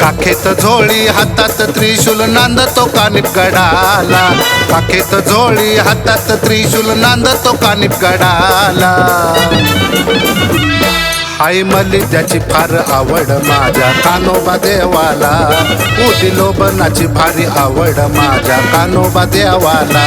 काखेत झोळी हातात त्रिशूल नांदतो कानिप गडाला. काखेत झोळी हातात त्रिशूल नांदतो कानिप गडाला. हाय मली त्याची फार आवड माझ्या कानोबा देवाला. उदिलो भारी आवड माझ्या कानोबा देवाला.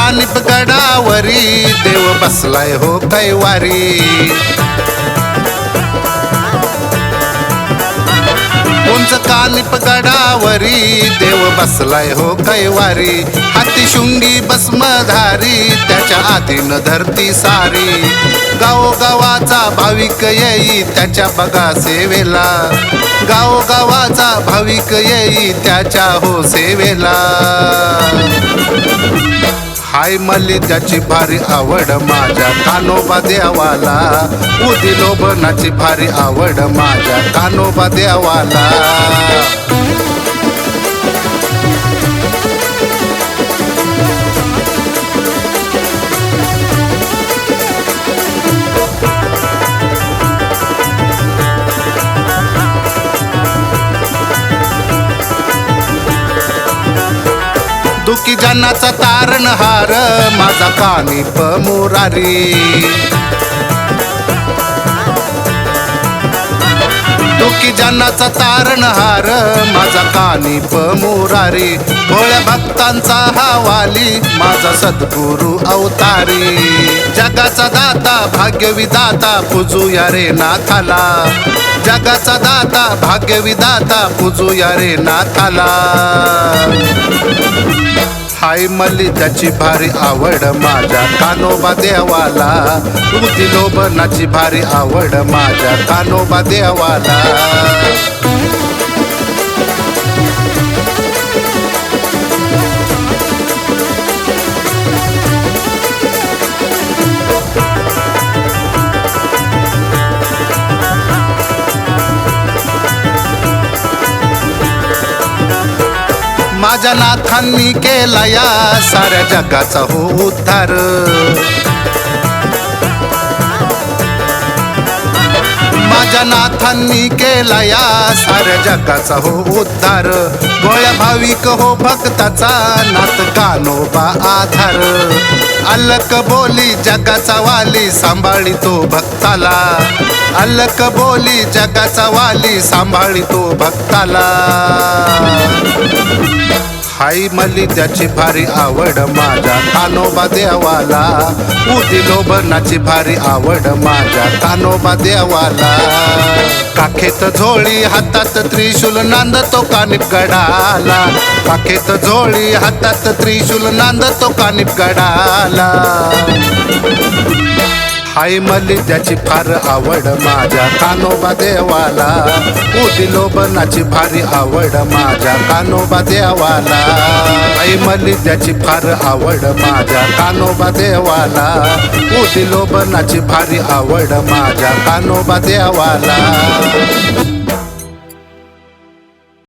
उंच कानिप गडावरी देव बसलाय हो कैवारी. उंच कानिप गडावरी देव बसलाय हो कैवारी. हाती शुंगी भस्मधारी त्याच्या आधीन धरती सारी. गावोगावाचा भाविक येई त्याच्या बघा सेवेला. गावोगावाचा भाविक येई त्याच्या हो सेवेला. हाय मल्ली त्याची भारी आवड माझ्या. कानोबा देवाला उदी लोभनाची भारी आवड माझ्या. कानोबा देवाला. दुखी जनाचा तारणहार माझा कानिप मुरारी दुखी जनाचा तारणहार माझा कानिप मुरारी भोळ्या भक्तांचा हवाली माझा सद्गुरु अवतारी. जगाचा दाता भाग्यविदाता पूजूया रे नाथाला. जगाचा दाता भाग्यविदाता पूजूया रे नाथाला. हाय मली त्याची भारी आवड माझ्या कानोबा देवाला. उदिलो भारी आवड माझ्या कानोबा देवाला. माझ्या नाथांनी केला या साऱ्या जगाचा हो उद्धार. माझ्या नाथांनी केला या साऱ्या जगाचा हो उद्धार. गोळ्या भाविक हो भक्ताचा नाथ कानोबा आधार. अलक बोली जगाचा वाली सांभाळी तो भक्ताला. अलक बोली जगाचा वाली सांभाळी तो भक्ताला. हाई मली त्याची भारी आवड माझ्या. कानोबा देवाला उदी लोभनाची भारी आवड माझ्या. कानोबा देवाला. काखेत झोळी हातात त्रिशूल नांदतो कानिप गडाला काखेत झोळी हातात त्रिशूल नांदतो कानिप गडाला हाय मल्ली त्याची फार आवड माझ्या कानोबा देवाला. उदिलो बनाची भारी आवड माझ्या कानोबा देवाला. हाय मल्ली त्याची फार आवड माझ्या कानोबा देवाला. उदिलो बनाची भारी आवड माझ्या कानोबा देवाला.